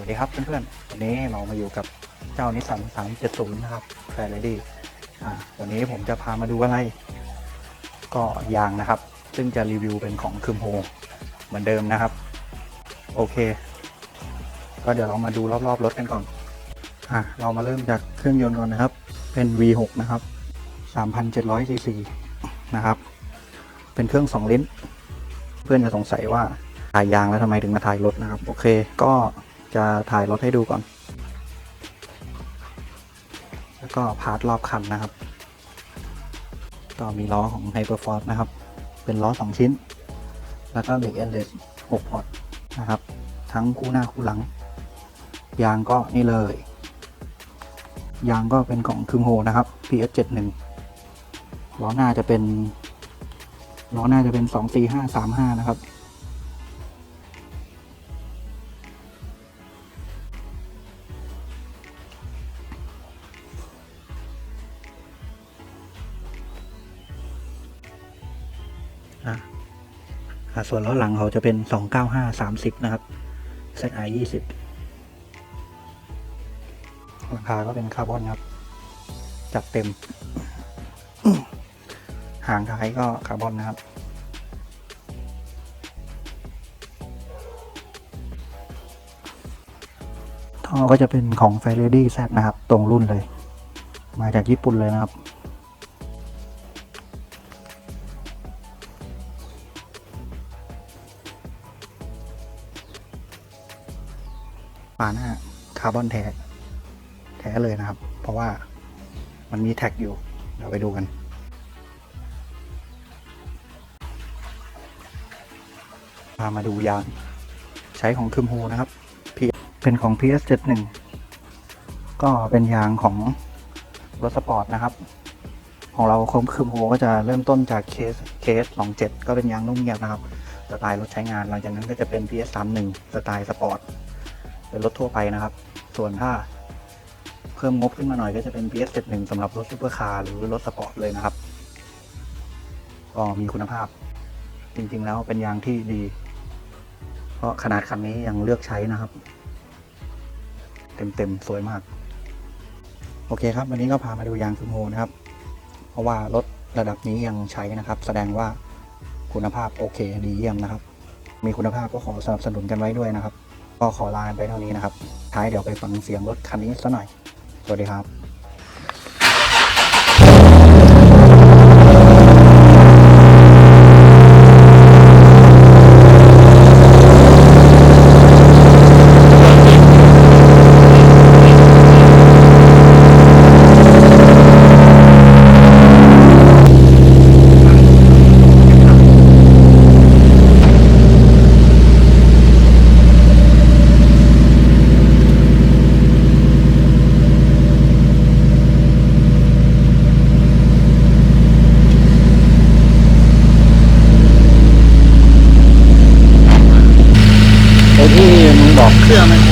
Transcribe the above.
วัสดีครับเพื่อนๆวันนี้เรามาอยู่กับเจ้านิสสัน370 นะครับแฟร์เรดี้อ่าวันนี้ผมจะพามาดูอะไร ก็ยางนะครับ ซึ่งจะรีวิวเป็นของคืมโฮเหมือนเดิมนะครับ โอเค ก็เดี๋ยวเรามาดูรอบๆรถกันก่อนอะเรามาเริ่มจากเครื่องยนต์ก่อนนะครับ เป็น V6 นะครับ 3,700 cc นะครับ เป็นเครื่อง 2 ลิ้น เพื่อนจะสงสัยว่าถ่ายยางแล้วทำไมถึงมาถ่ายรถนะครับ โอเค ก็ จะถ่ายรถให้ดูก่อน แล้วก็พาร์ทรอบคันนะครับก็มีล้อของ Hyperforce นะครับ เป็นล้อ 2 ชิ้น แล้วก็เบรกเอนเลส6พอร์ตนะครับ ทั้งคู่หน้าคู่หลัง ยางก็นี่เลย ยางก็เป็นของคึมโฮนะครับ PS71 ล้อหน้าจะเป็นล้อหน้าจะเป็น 24535 นะครับ ส่วนล้อหลังเขาจะเป็น 29530 นะครับ ZI 20ราคาก็เป็นคาร์บอนครับ จัดเต็ม หางท้ายก็คาร์บอนนะครับท่อก็จะเป็นของ f a r a d y Z นะครับ ตรงรุ่นเลย มาจากญี่ปุ่นเลยนะครับ ฝาหน้าคาร์บอนแท้แท้เลยนะครับ เพราะว่ามันมีแท็กอยู่ เดี๋ยวไปดูกัน พามาดูยาง ใช้ของคืมโฮนะครับ เป็นของ PS71 ก็เป็นยางของรถสปอร์ตนะครับ ของเราคมคืมโฮก็จะเริ่มต้นจากเคสเคส27ก็เป็นยางนุ่มเงียบนะครับ สไตล์รถใช้งานหลังจากนั้นก็จะเป็น PS31 สไตล์สปอร์ต เป็นรถทั่วไปนะครับ ส่วนถ้าเพิ่มงบขึ้นมาหน่อยก็จะเป็น PS71 สำหรับรถซูเปอร์คาร์หรือรถสปอร์ตเลยนะครับ ก็มีคุณภาพ จริง ๆ แล้วเป็นยางที่ดี เพราะขนาดคันนี้ยังเลือกใช้นะครับ เต็ม ๆ สวยมาก โอเคครับ วันนี้ก็พามาดูยางซูโมนะครับ เพราะว่ารถระดับนี้ยังใช้นะครับ แสดงว่าคุณภาพโอเคดีเยี่ยมนะครับ มีคุณภาพก็ขอสนับสนุนกันไว้ด้วยนะครับ ก็ขอลาไปเท่านี้นะครับ ท้ายเดี๋ยวไปฟังเสียงรถคันนี้สักหน่อย สวัสดีครับ 老克。